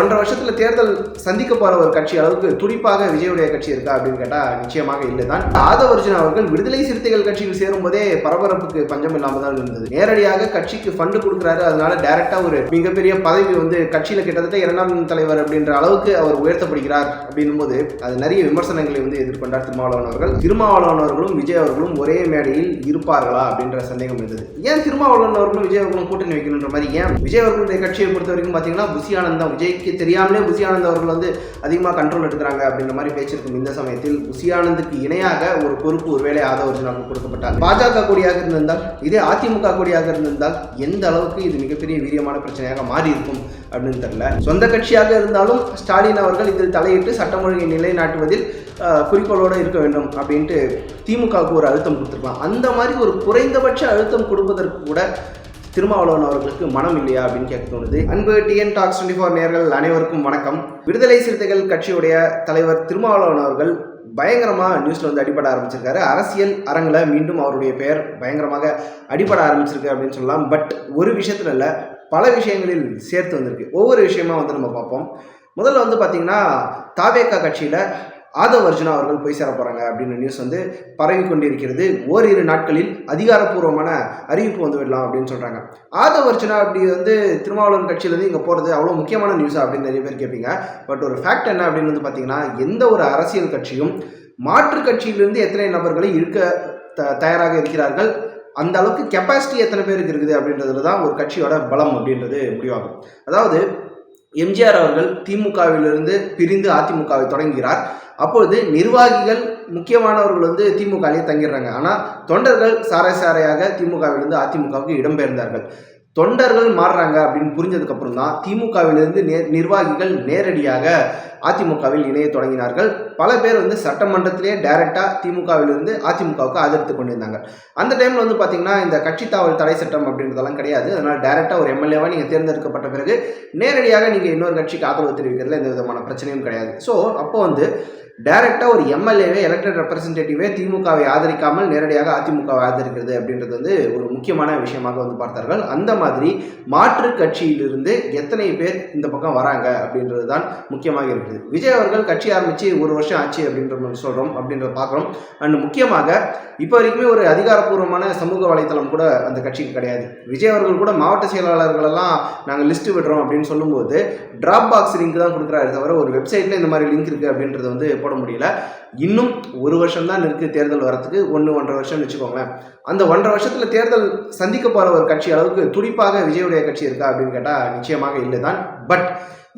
ஒன்றரை வருஷத்துல தேர்தல் சந்திக்க போற ஒரு கட்சி அளவுக்கு துடிப்பாக விஜயுடைய கட்சி இருக்கா அப்படின்னு கேட்டா நிச்சயமாக இல்லை தான் ஆதவர்ஜுன் அவர்கள் விடுதலை சிறுத்தைகள் கட்சியில் சேரும் போதே பரபரப்புக்கு பஞ்சம் இல்லாம தான் இருந்தது. நேரடியாக கட்சிக்கு ஃபண்டு கொடுக்குறாரு. அதனால டைரக்டா ஒரு மிகப்பெரிய பதவி வந்து கட்சியில கிட்டத்தட்ட இரண்டாம் தலைவர் அப்படின்ற அளவுக்கு அவர் உயர்த்தப்படுகிறார் அப்படின்னும் போது அது நிறைய விமர்சனங்களை வந்து எதிர்கொண்டார் திருமாவளவன் அவர்கள். திருமாவளவன் அவர்களும் விஜய் அவர்களும் ஒரே மேடையில் இருப்பார்களா அப்படின்ற சந்தேகம் இருந்தது. ஏன் திருமாவளவன் அவர்களும் விஜய் அவர்களும் கூட்டணி வைக்கணுன்ற மாதிரி? ஏன்? விஜய் அவர்களுடைய கட்சியை பொறுத்த வரைக்கும் பார்த்தீங்கன்னா புசி ஆனந்தம் விஜய்க்கு தெரியாமலே புசி அவர்கள் வந்து அதிகமாக கண்ட்ரோல் எடுக்கிறாங்க அப்படின்ற மாதிரி பேச்சிருக்கும் இந்த சமயத்தில். புசி இணையாக ஒரு பொறுப்பு ஒருவேளை ஆதவர்ஜுனாவுக்கு கொடுக்கப்பட்டார் பாஜக கொடியாக இருந்திருந்தால் இதே அதிமுக கொடியாக இருந்திருந்தால் எந்த அளவுக்கு இது மிகப்பெரிய வீரியமான பிரச்சனையாக மாறி இருக்கும் அப்படின்னு தெரியல. சொந்த கட்சியாக இருந்தாலும் ஸ்டாலின் அவர்கள் இதில் தலையிட்டு சட்டம் ஒழுங்கை நிலைநாட்டுவதில் குறிக்கோளோடு இருக்க வேண்டும் அப்படின்ட்டு திமுகவுக்கு ஒரு அழுத்தம் கொடுத்துருக்கலாம். அந்த மாதிரி ஒரு குறைந்தபட்ச அழுத்தம் கொடுப்பதற்கு கூட திருமாவளவன் அவர்களுக்கு மனம் இல்லையா அப்படின்னு கேட்க தோணுது. அன்பு டிஎன் டாக்ஸ் டுவெண்ட்டி ஃபோர் நேர்கள் அனைவருக்கும் வணக்கம். விடுதலை சிறுத்தைகள் கட்சியுடைய தலைவர் திருமாவளவன் அவர்கள் பயங்கரமாக நியூஸில் வந்து அடிபட ஆரம்பிச்சிருக்காரு. அரசியல் அரங்கில் மீண்டும் அவருடைய பெயர் பயங்கரமாக அடிபட ஆரம்பிச்சிருக்கு அப்படின்னு சொல்லலாம். பட் ஒரு விஷயத்துல இல்லை பல விஷயங்களில் சேர்த்து வந்திருக்கு. ஒவ்வொரு விஷயமா வந்து நம்ம பார்ப்போம். முதல்ல வந்து பார்த்திங்கன்னா தாவேக்கா கட்சியில் ஆதவ் அர்ஜுனா அவர்கள் போய் சேர போகிறாங்க அப்படின்ற நியூஸ் வந்து பரவி கொண்டிருக்கிறது. ஓரிரு நாட்களில் அதிகாரப்பூர்வமான அறிவிப்பு வந்து விடலாம் அப்படின்னு சொல்கிறாங்க ஆதவ் அர்ஜுனா அப்படி வந்து திருமாவளவன் கட்சியிலேருந்து இங்கே போகிறது அவ்வளோ முக்கியமான நியூஸா அப்படின்னு நிறைய பேர் கேட்பீங்க. பட் ஒரு ஃபேக்ட் என்ன அப்படின்னு வந்து பார்த்தீங்கன்னா எந்த ஒரு அரசியல் கட்சியும் மாற்று கட்சியிலிருந்து எத்தனை நபர்களை இருக்க த தயாராக இருக்கிறார்கள்? அந்த அளவுக்கு கெப்பாசிட்டி எத்தனை பேருக்கு இருக்குது அப்படின்றதுல தான் ஒரு கட்சியோட பலம் அப்படின்றது முடிவாகும். அதாவது எம்ஜிஆர் அவர்கள் திமுகவிலிருந்து பிரிந்து அதிமுகவை தொடங்குகிறார். அப்பொழுது நிர்வாகிகள் முக்கியமானவர்கள் வந்து திமுகவிலே தங்கிடுறாங்க. ஆனால் தொண்டர்கள் சாரை சாரையாக திமுகவிலிருந்து அதிமுகவுக்கு இடம்பெயர்ந்தார்கள். தொண்டர்கள் மாறுறாங்க அப்படின்னு புரிஞ்சதுக்கப்புறம் தான் திமுகவிலிருந்து நே நிர்வாகிகள் நேரடியாக அதிமுகவில் இணைய தொடங்கினார்கள். பல பேர் வந்து சட்டமன்றத்திலே டைரெக்டாக திமுகவிலிருந்து அதிமுகவுக்கு ஆதரித்து கொண்டிருந்தாங்க. அந்த டைமில் வந்து பார்த்தீங்கன்னா இந்த கட்சி தாவல் தடை சட்டம் அப்படின்றதெல்லாம் கிடையாது. அதனால் டைரெக்டாக ஒரு எம்எல்ஏவாக நீங்கள் தேர்ந்தெடுக்கப்பட்ட பிறகு நேரடியாக நீங்கள் இன்னொரு கட்சிக்கு ஆதரவு தெரிவிக்கிறதுல எந்த விதமான பிரச்சனையும் கிடையாது. ஸோ அப்போ வந்து டைரெக்டாக ஒரு எம்எல்ஏவே எலெக்டட் ரெப்ரசன்டேட்டிவே திமுகவை ஆதரிக்காமல் நேரடியாக அதிமுகவை ஆதரிக்கிறது அப்படின்றது வந்து ஒரு முக்கியமான விஷயமாக வந்து பார்த்தார்கள். அந்த மாதிரி மாற்று கட்சியிலிருந்து எத்தனை பேர் இந்த பக்கம் வராங்க அப்படின்றது தான் முக்கியமாக இருக்குது. விஜய் அவர்கள் கட்சி ஆரம்பித்து ஒரு வருஷம் ஆச்சு அப்படின்ற மாதிரி சொல்கிறோம் அப்படின்றத பார்க்குறோம். அண்ட் முக்கியமாக இப்போ வரைக்குமே ஒரு அதிகாரப்பூர்வமான சமூக வலைத்தளம் கூட அந்த கட்சிக்கு கிடையாது. விஜய் அவர்கள் கூட மாவட்ட செயலாளர்களெல்லாம் நாங்கள் லிஸ்ட்டு விடுறோம் அப்படின்னு சொல்லும்போது ட்ராப் பாக்ஸ் லிங்க் தான் கொடுக்குறாரு தவிர ஒரு வெப்சைட்டில் இந்த மாதிரி லிங்க் இருக்குது அப்படின்றத வந்து போட முடியல. இன்னும் ஒரு வருஷம் தான் இருக்குது தேர்தல் வரத்துக்கு ஒன்று ஒன்றரை வருஷம்னு வச்சுக்கோங்களேன். அந்த ஒன்றரை வருஷத்தில் தேர்தல் சந்திக்க போகிற ஒரு கட்சி அளவுக்கு துடிப்பாக விஜயுடைய கட்சி இருக்கா அப்படின்னு கேட்டால் நிச்சயமாக இல்லை தான் பட்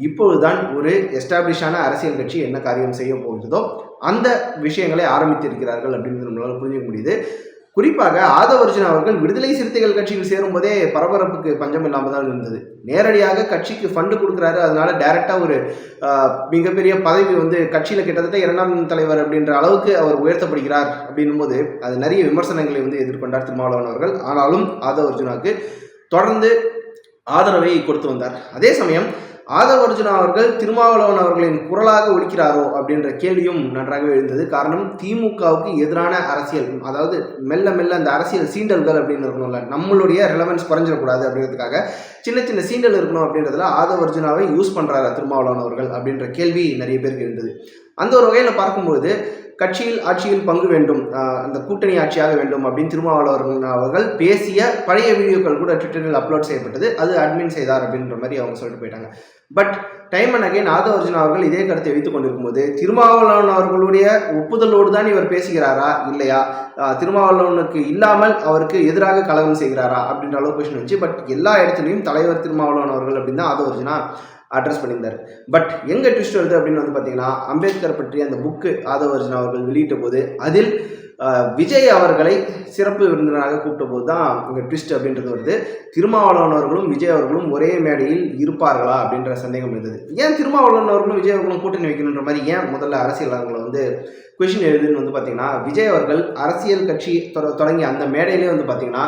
இப்பொழுதுதான் ஒரு எஸ்டாப்ளிஷான அரசியல் கட்சி என்ன காரியம் செய்ய போகிறதோ அந்த விஷயங்களை ஆரம்பித்திருக்கிறார்கள் அப்படின்றது நம்மளால் புரிஞ்சுக்க முடியுது. குறிப்பாக ஆதவர்ஜுன் அவர்கள் விடுதலை சிறுத்தைகள் கட்சியில் சேரும்போதே பரபரப்புக்கு பஞ்சம் இல்லாமல் தான் இருந்தது. நேரடியாக கட்சிக்கு ஃபண்டு கொடுக்குறாரு. அதனால டைரக்டாக ஒரு மிகப்பெரிய பதவி வந்து கட்சியில் கிட்டத்தட்ட இரண்டாம் தலைவர் அப்படின்ற அளவுக்கு அவர் உயர்த்தப்படுகிறார் அப்படின்னும் போது அது நிறைய விமர்சனங்களை வந்து எதிர்கொண்டார் திருமாவளவன் அவர்கள். ஆனாலும் ஆதவ் அர்ஜுனாவுக்கு தொடர்ந்து ஆதரவை கொடுத்து வந்தார். அதே சமயம் ஆதவ் அர்ஜுனா அவர்கள் திருமாவளவன் அவர்களின் குரலாக ஒழிக்கிறாரோ அப்படின்ற கேள்வியும் நன்றாகவே எழுந்தது. காரணம் திமுகவுக்கு எதிரான அரசியல் அதாவது மெல்ல மெல்ல அந்த அரசியல் சீண்டல்கள் அப்படின்னு இருக்கணும்ல. நம்மளுடைய ரெலவன்ஸ் குறைஞ்சிடக்கூடாது அப்படின்றதுக்காக சின்ன சின்ன சீண்டல் இருக்கணும் அப்படின்றதுல ஆதவ் அர்ஜுனாவை யூஸ் பண்ணுறாரு திருமாவளவன் அவர்கள் அப்படின்ற கேள்வி நிறைய பேருக்கு இருந்தது அந்த ஒரு வகையில் பார்க்கும்போது கட்சியில் ஆட்சியில் பங்கு வேண்டும் அந்த கூட்டணி ஆட்சியாக வேண்டும் அப்படின்னு திருமாவளவர்கள் அவர்கள் பேசிய பழைய வீடியோக்கள் கூட ட்விட்டரில் அப்லோட் செய்யப்பட்டது. அது அட்மின் செய்தார் அப்படின்ற மாதிரி அவங்க சொல்லிட்டு போயிட்டாங்க. But time and again Aadhav Arjun அவர்கள் இதே கருத்தை வைத்துக் கொண்டிருக்கும்போது திருமாவளவன் அவர்களுடைய ஒப்புதலோடு தான் இவர் பேசுகிறாரா இல்லையா? திருமாவளவனுக்கு இல்லாமல் அவருக்கு எதிராக கலகம் செய்கிறாரா அப்படின்ற அளவு கொஷின் வந்துச்சு. பட் எல்லா இடத்துலையும் தலைவர் திருமாவளவன் அவர்கள் அப்படின்னு தான் ஆதவ அர்ஜுனா அட்ரஸ் பண்ணியிருந்தார். பட் எங்கே ட்விஸ்ட் வருது அப்படின்னு வந்து பார்த்தீங்கன்னா அம்பேத்கர் பற்றி அந்த புக்கு ஆதவ அவர்கள் வெளியிட்ட போது அதில் விஜய் அவர்களை சிறப்பு விருந்தினராக கூப்பிட்ட போது தான் இங்கே ட்விஸ்ட் அப்படின்றது வருது. திருமாவளவன் அவர்களும் விஜய் அவர்களும் ஒரே மேடையில் இருப்பார்களா அப்படின்ற சந்தேகம் இருந்தது. ஏன் திருமாவளவன் அவர்களும் விஜய் அவர்களும் கூட்டணி வைக்கணுன்ற மாதிரி ஏன் முதல்ல அரசியல் வந்து கொஷின் எழுதுன்னு வந்து பார்த்தீங்கன்னா விஜய் அவர்கள் அரசியல் கட்சி தொட- தொடங்கி அந்த மேடையிலே வந்து பார்த்தீங்கன்னா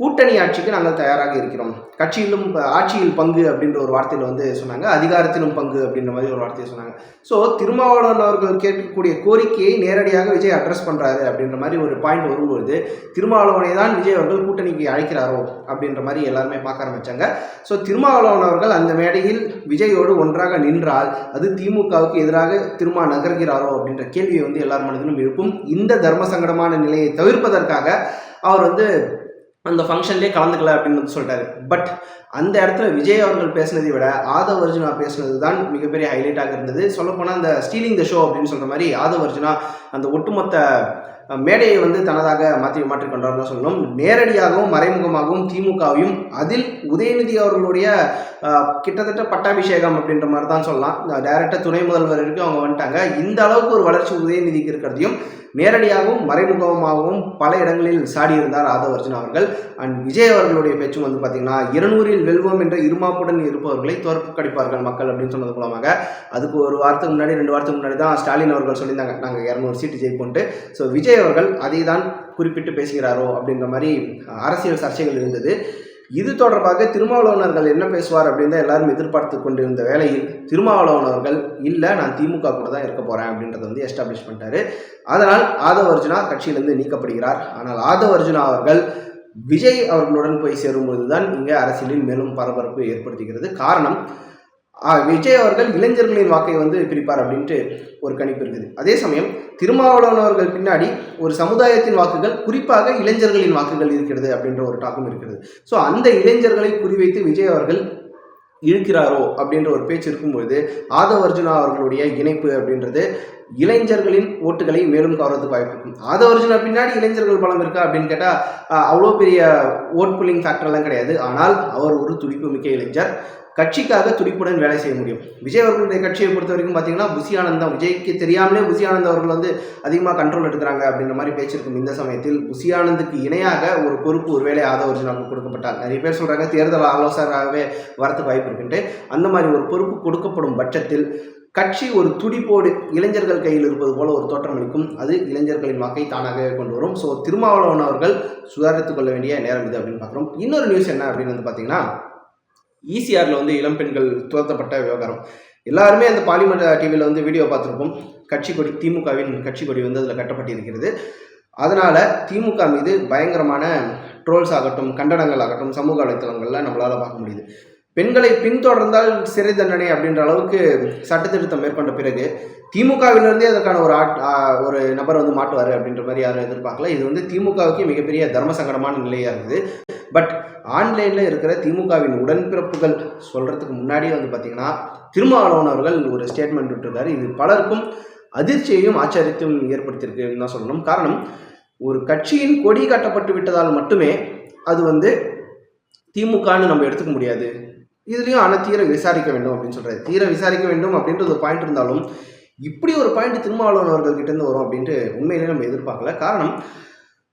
கூட்டணி ஆட்சிக்கு நாங்கள் தயாராக இருக்கிறோம். கட்சியிலும் ஆட்சியில் பங்கு அப்படின்ற ஒரு வார்த்தையில் வந்து சொன்னாங்க. அதிகாரத்திலும் பங்கு அப்படின்ற மாதிரி ஒரு வார்த்தையை சொன்னாங்க. ஸோ திருமாவளவன் அவர்கள் கேட்கக்கூடிய கோரிக்கையை நேரடியாக விஜய் அட்ரஸ் பண்ணுறாரு அப்படின்ற மாதிரி ஒரு பாயிண்ட் வரும்பொழுது திருமாவளவனை தான் விஜய் அவர்கள் கூட்டணிக்கு அழைக்கிறாரோ அப்படின்ற மாதிரி எல்லாருமே பார்க்க ஆரம்பித்தாங்க ஸோ திருமாவளவன் அவர்கள் அந்த மேடையில் விஜயோடு ஒன்றாக நின்றால் அது திமுகவுக்கு எதிராக திருமா நகர்கிறாரோ அப்படின்ற கேள்வியை வந்து எல்லார் மனதிலும் எழுப்பும். இந்த தர்ம சங்கடமான நிலையை தவிர்ப்பதற்காக அவர் வந்து அந்த ஃபங்க்ஷன்லேயே கலந்துக்கல அப்படின்னு சொல்லிட்டாரு. பட் அந்த இடத்துல விஜய் அவர்கள் பேசினதை விட ஆதவ் அர்ஜுனா பேசினது தான் மிகப்பெரிய ஹைலைட்டாக இருந்தது. சொல்லப்போனால் அந்த ஸ்டீலிங் த ஷோ அப்படின்னு சொல்கிற மாதிரி ஆதவ் அர்ஜுனா அந்த ஒட்டுமொத்த மேடையை வந்து தனதாக மாற்றி மாற்றிக்கொண்டார் தான் சொல்லணும். நேரடியாகவும் மறைமுகமாகவும் திமுகவையும் அதில் உதயநிதி அவர்களுடைய கிட்டத்தட்ட பட்டாபிஷேகம் அப்படின்ற மாதிரி தான் சொல்லலாம். டைரக்டாக துணை முதல்வர் வரைக்கும் அவங்க வந்துட்டாங்க. இந்த அளவுக்கு ஒரு வளர்ச்சி உதயநிதிக்கு இருக்கிறதையும் நேரடியாகவும் மறைமுகமாகவும் பல இடங்களில் சாடியிருந்தார் ராதவர்ஜன் அவர்கள். அண்ட் விஜய் அவர்களுடைய பேச்சும் வந்து பார்த்தீங்கன்னா இருநூறில் வெல்வோம் என்ற இருமாப்புடன் இருப்பவர்களை தோற்கடிப்பார்கள் மக்கள் அப்படின்னு சொன்னது மூலமாக. அதுக்கு ஒரு வாரத்துக்கு முன்னாடி ரெண்டு வாரத்துக்கு முன்னாடி தான் ஸ்டாலின் அவர்கள் சொல்லியிருந்தாங்க. நாங்கள் இரநூறு சீட்டு ஜெயிப்போன்ட்டு. ஸோ விஜய் அவர்கள் அதை தான் குறிப்பிட்டு பேசுகிறாரோ அப்படின்ற மாதிரி அரசியல் சர்ச்சைகள் இருந்தது. இது தொடர்பாக திருமாவளவனர்கள் என்ன பேசுவார் அப்படின்னு தான் எல்லாரும் எதிர்பார்த்து கொண்டிருந்த வேளையில் திருமாவளவனவர்கள் இல்லை நான் திமுக கூட தான் இருக்க போகிறேன் அப்படின்றத வந்து எஸ்டாப்ளிஷ் பண்ணிட்டாரு. அதனால் ஆதவ அர்ஜுனா கட்சியிலிருந்து நீக்கப்படுகிறார். ஆனால் ஆதவ அர்ஜுனா அவர்கள் விஜய் அவர்களுடன் போய் சேரும்போது தான் இங்கே அரசியலில் மேலும் பரபரப்பு ஏற்படுத்துகிறது. காரணம் விஜய் அவர்கள் இளைஞர்களின் வாக்கை வந்து பிரிப்பார் அப்படின்ட்டு ஒரு கணிப்பு இருக்குது. அதே சமயம் திருமாவளவன் அவர்கள் பின்னாடி ஒரு சமுதாயத்தின் வாக்குகள் குறிப்பாக இளைஞர்களின் வாக்குகள் இருக்கிறது அப்படின்ற ஒரு டாக்கும் இருக்கிறது. ஸோ அந்த இளைஞர்களை குறிவைத்து விஜய் அவர்கள் இழுக்கிறாரோ அப்படின்ற ஒரு பேச்சு இருக்கும்பொழுது ஆதவ் அர்ஜுனா அவர்களுடைய இணைப்பு அப்படின்றது இளைஞர்களின் ஓட்டுகளை மேலும் கவர்றதுக்கு வாய்ப்பு இருக்கும் ஆதவ் அர்ஜுனா பின்னாடி இளைஞர்கள் பலம் இருக்கா அப்படின்னு கேட்டால் அவ்வளோ பெரிய ஓட் புல்லிங் ஃபேக்டர்லாம் கிடையாது. ஆனால் அவர் ஒரு துடிப்பு மிக்க இளைஞர். கட்சிக்காக துடிப்புடன் வேலை செய்ய முடியும். விஜய் அவர்களுடைய கட்சியை பொறுத்த வரைக்கும் பார்த்தீங்கன்னா புசி ஆனந்த் தான். விஜய்க்கு தெரியாமலே புசி ஆனந்த் அவர்கள் வந்து அதிகமாக கண்ட்ரோல் எடுக்கிறாங்க அப்படின்ற மாதிரி பேச்சிருக்கும் இந்த சமயத்தில். புசி ஆனந்துக்கு இணையாக ஒரு பொறுப்பு ஒருவேளை ஆதவ அர்ஜுனாவுக்கு கொடுக்கப்பட்டால். நிறைய பேர் சொல்கிறாங்க தேர்தல் ஆலோசகராகவே வரத்துக்கு வாய்ப்பு இருக்குன்ட்டு. அந்த மாதிரி ஒரு பொறுப்பு கொடுக்கப்படும் பட்சத்தில் கட்சி ஒரு துடிப்போடு இளைஞர்கள் கையில் இருப்பது போல ஒரு தோற்றம் அளிக்கும். அது இளைஞர்களின் வாக்கை தானாகவே கொண்டு வரும். ஸோ திருமாவளவன் அவர்கள் சுதாரித்துக் கொள்ள வேண்டிய நேரம் இது அப்படின்னு பார்க்குறோம். இன்னொரு நியூஸ் என்ன அப்படின்னு வந்து பார்த்தீங்கன்னா ஈசிஆரில் வந்து இளம் பெண்கள் துரத்தப்பட்ட விவகாரம். எல்லாருமே அந்த பாலிமர் டிவியில் வந்து வீடியோ பார்த்துருப்போம். கட்சி கொடி திமுகவின் கட்சி கொடி வந்து அதில் கட்டப்பட்டிருக்கிறது. அதனால் திமுக மீது பயங்கரமான ட்ரோல்ஸ் ஆகட்டும் கண்டனங்கள் ஆகட்டும் சமூக வலைத்தளங்களில் நம்மளால் பார்க்க முடியுது. பெண்களை பின்தொடர்ந்தால் சிறை தண்டனை அப்படின்ற அளவுக்கு சட்டத்திருத்தம் மேற்கொண்ட பிறகு திமுகவிலிருந்தே அதற்கான ஒரு ஆட் ஒரு நபர் வந்து மாட்டுவார் அப்படின்ற மாதிரி யாரும் எதிர்பார்க்கல. இது வந்து திமுகவுக்கு மிகப்பெரிய தர்ம சங்கடமான நிலையாக இருக்குது பட் ஆன்லைனில் இருக்கிற திமுகவின் உடன்பிறப்புகள் சொல்கிறதுக்கு முன்னாடியே வந்து பார்த்திங்கன்னா திருமாவளவன் அவர்கள் ஒரு ஸ்டேட்மெண்ட் விட்டுருக்காரு. இது பலருக்கும் அதிர்ச்சியையும் ஆச்சரியத்தையும் ஏற்படுத்தியிருக்குன்னு தான் சொல்லணும். காரணம் ஒரு கட்சியின் கொடி காட்டப்பட்டு விட்டதால் மட்டுமே அது வந்து திமுகன்னு நம்ம எடுத்துக்க முடியாது. இதுலேயும் ஆனால் தீர விசாரிக்க வேண்டும் அப்படின்னு சொல்கிறாரு தீர விசாரிக்க வேண்டும் அப்படின்றது ஒரு பாயிண்ட் இருந்தாலும் இப்படி ஒரு பாயிண்ட் திருமாவளவன் அவர்கள் கிட்டேருந்து வரும் அப்படின்ட்டு உண்மையிலேயே நம்ம எதிர்பார்க்கல. காரணம்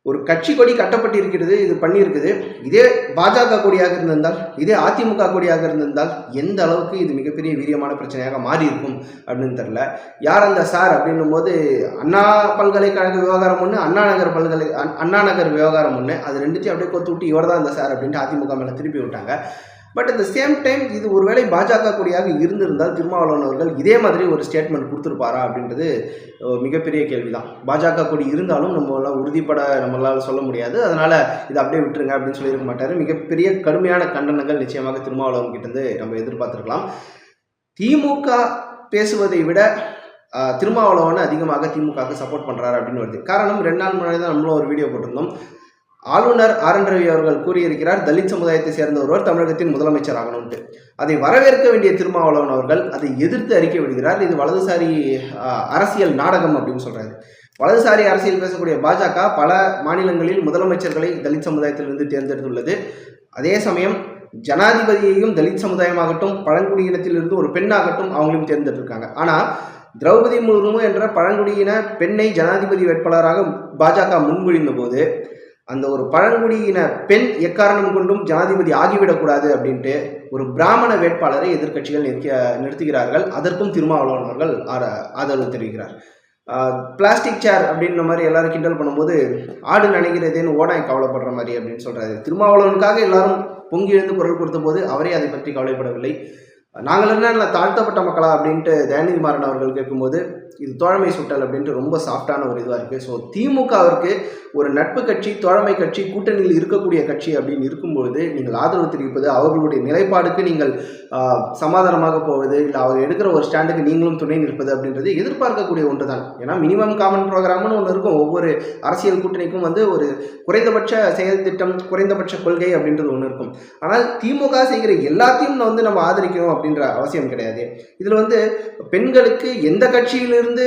ஒரு கட்சி கொடி கட்டப்பட்டிருக்கிறது இது பண்ணியிருக்குது. இதே பாஜக கொடியாக இருந்திருந்தால் இதே அதிமுக கொடியாக இருந்திருந்தால் எந்த அளவுக்கு இது மிகப்பெரிய வீரியமான பிரச்சனையாக மாறி இருக்கும் அப்படின்னு தெரில யார் அந்த சார் அப்படின்னும் போது அண்ணா பல்கலைக்கழக விவகாரம் ஒன்று அண்ணா நகர் பல்கலை அண்ணா நகர் விவகாரம் ஒன்று அது ரெண்டுத்தையும் அப்படியே கொத்து விட்டு இவர் தான் அந்த சார் அப்படின்ட்டு அதிமுக மேலே திருப்பி விட்டாங்க. பட் இந்த சேம் டைம் இது ஒருவேளை பாஜக கூடியாக இருந்திருந்தால் திருமாவளவன் அவர்கள் இதே மாதிரி ஒரு ஸ்டேட்மெண்ட் கொடுத்துருப்பாரா அப்படின்றது மிகப்பெரிய மிகப்பெரிய கேள்விதான். பாஜக கூடி இருந்தாலும் நம்மளால் உறுதிப்பட நம்மளால் சொல்ல முடியாது. அதனால் இதை அப்படியே விட்டுருங்க அப்படின்னு சொல்லியிருக்க மாட்டார். மிகப்பெரிய கடுமையான கண்டனங்கள் நிச்சயமாக திருமாவளவன் கிட்டேருந்து நம்ம எதிர்பார்த்துருக்கலாம். திமுக பேசுவதை விட திருமாவளவன் அதிகமாக திமுகவுக்கு சப்போர்ட் பண்ணுறாரு அப்படின்னு வருது. காரணம் ரெண்டு நாள் முன்னாடி தான் நம்மளும் ஒரு வீடியோ போட்டிருந்தோம். ஆளுநர் ஆர். என். ரவி அவர்கள் கூறியிருக்கிறார் தலித் சமுதாயத்தை சேர்ந்த ஒருவர் தமிழகத்தின் முதலமைச்சர் ஆகணும்ட்டு. அதை வரவேற்க வேண்டிய திருமாவளவன் அவர்கள் அதை எதிர்த்து அறிக்கை விடுகிறார். இது வலதுசாரி அரசியல் நாடகம் அப்படின்னு சொல்றாரு. வலதுசாரி அரசியல் பேசக்கூடிய பாஜக பல மாநிலங்களில் முதலமைச்சர்களை தலித் சமுதாயத்திலிருந்து தேர்ந்தெடுத்துள்ளது. அதே சமயம் ஜனாதிபதியையும் தலித் சமுதாயமாகட்டும் பழங்குடியினத்திலிருந்து ஒரு பெண்ணாகட்டும் அவங்களையும் தேர்ந்தெடுத்திருக்காங்க. ஆனால் திரௌபதி முர்மு என்ற பழங்குடியின பெண்ணை ஜனாதிபதி வேட்பாளராக பாஜக முன்மொழிந்த போது அந்த ஒரு பழங்குடியின பெண் எக்காரணம் கொண்டும் ஜனாதிபதி ஆகிவிடக்கூடாது அப்படின்ட்டு ஒரு பிராமண வேட்பாளரை எதிர்க்கட்சிகள் நிற்க நிறுத்துகிறார்கள். அதற்கும் திருமாவளவன் அவர்கள் ஆர- ஆதரவு தெரிவிக்கிறார். பிளாஸ்டிக் சேர் அப்படின்ற மாதிரி எல்லாரும் கிண்டல் பண்ணும்போது ஆடு நினைக்கிறதேன்னு ஓடாய் கவலைப்படுற மாதிரி அப்படின்னு சொல்றாரு. திருமாவளவனுக்காக எல்லாரும் பொங்கி எழுந்து குரல் கொடுத்த போது அவரே அதை பற்றி கவலைப்படவில்லை. நாங்கள் என்ன தாழ்த்தப்பட்ட மக்களா அப்படின்ட்டு தயாநிதி மாறன் அவர்கள் கேட்கும்போது இது தோழமை சுட்டல் அப்படின்ட்டு ரொம்ப சாஃப்டான ஒரு இதுவாக இருக்குது ஸோ திமுகவிற்கு ஒரு நட்பு கட்சி தோழமை கட்சி கூட்டணியில் இருக்கக்கூடிய கட்சி அப்படின்னு இருக்கும்பொழுது நீங்கள் ஆதரவு தெரிவிப்பது அவர்களுடைய நிலைப்பாடுக்கு நீங்கள் சமாதானமாக போவது இல்லை அவர் எடுக்கிற ஒரு ஸ்டாண்டுக்கு நீங்களும் துணை நிற்பது அப்படின்றது எதிர்பார்க்கக்கூடிய ஒன்று தான் ஏன்னா மினிமம் காமன் ப்ரோக்ராம்னு ஒன்று இருக்கும். ஒவ்வொரு அரசியல் கூட்டணிக்கும் வந்து ஒரு குறைந்தபட்ச செயல் திட்டம் குறைந்தபட்ச கொள்கை அப்படின்றது ஒன்று இருக்கும். ஆனால் திமுக செய்கிற எல்லாத்தையும் வந்து நம்ம ஆதரிக்கணும் அப்படின்ற அவசியம் கிடையாது. இதில் வந்து பெண்களுக்கு எந்த இருந்து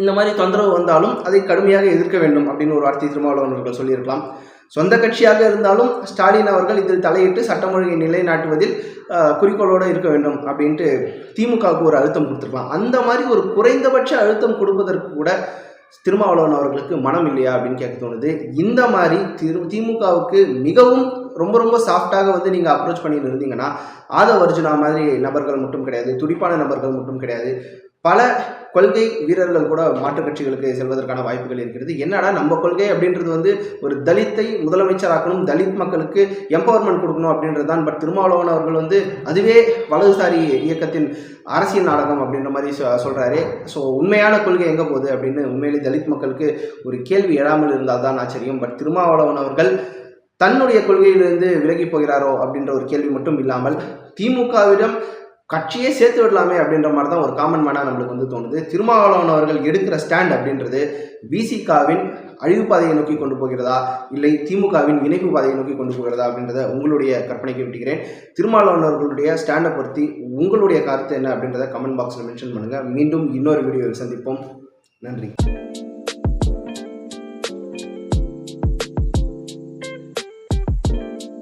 இந்த மாதிரி தொந்தரவு வந்தாலும் அதை கடுமையாக எதிர்க்க வேண்டும் அப்படின்னு ஒரு வார்த்தை திருமாவளவன் அவர்கள் சொல்லியிருக்கலாம். சொந்த கட்சியாக இருந்தாலும் ஸ்டாலின் அவர்கள் இதில் தலையிட்டு சட்டம் ஒழுங்கை நிலைநாட்டுவதில் குறிக்கோளோடு இருக்க வேண்டும் அப்படின்ட்டு திமுகவுக்கு ஒரு அழுத்தம் கொடுத்துருக்கலாம். அந்த மாதிரி ஒரு குறைந்தபட்ச அழுத்தம் கொடுப்பதற்கு கூட திருமாவளவன் அவர்களுக்கு மனம் இல்லையா அப்படின்னு கேட்க தோணுது. இந்த மாதிரி திரு திமுகவுக்கு மிகவும் ரொம்ப ரொம்ப சாஃப்டாக வந்து நீங்கள் அப்ரோச் பண்ணிட்டு இருந்தீங்கன்னா ஆதவ அர்ஜுனா மாதிரி நபர்கள் மட்டும் கிடையாது துடிப்பான நபர்கள் மட்டும் கிடையாது பல கொள்கை வீரர்கள் கூட மாற்றுக் கட்சிகளுக்கு செல்வதற்கான வாய்ப்புகள் இருக்கிறது. என்னடா நம்ம கொள்கை அப்படின்றது வந்து ஒரு தலித்தை முதலமைச்சராக்கணும் தலித் மக்களுக்கு எம்பவர்மெண்ட் கொடுக்கணும் அப்படின்றது தான். பட் திருமாவளவன் அவர்கள் வந்து அதுவே வலதுசாரி இயக்கத்தின் அரசியல் நாடகம் அப்படின்ற மாதிரி சொ- சொல்கிறாரு ஸோ உண்மையான கொள்கை எங்கே போகுது அப்படின்னு உண்மையிலே தலித் மக்களுக்கு ஒரு கேள்வி எழாமல் இருந்தால் தான் ஆச்சரியம். பட் திருமாவளவன் அவர்கள் தன்னுடைய கொள்கையிலிருந்து விலகி போகிறாரோ அப்படின்ற ஒரு கேள்வி மட்டும் இல்லாமல் திமுகவிடம் கட்சியே சேர்த்து விடலாமே அப்படின்ற மாதிரி தான் ஒரு காமன் மேனாக நம்மளுக்கு வந்து தோணுது. திருமாவளவன் அவர்கள் எடுக்கிற ஸ்டாண்ட் அப்படின்றது பிசிகாவின் அழிவு பாதையை நோக்கி கொண்டு போகிறதா? இல்லை திமுகவின் இணைப்பு பாதையை நோக்கி கொண்டு போகிறதா? அப்படின்றத உங்களுடைய கற்பனைக்கு விட்டுக்கிறேன். திருமாவளவன் அவர்களுடைய ஸ்டாண்டை பற்றி உங்களுடைய கருத்து என்ன அப்படின்றத கமெண்ட் பாக்ஸில் மென்ஷன் பண்ணுங்கள் மீண்டும் இன்னொரு வீடியோவில் சந்திப்போம். நன்றி.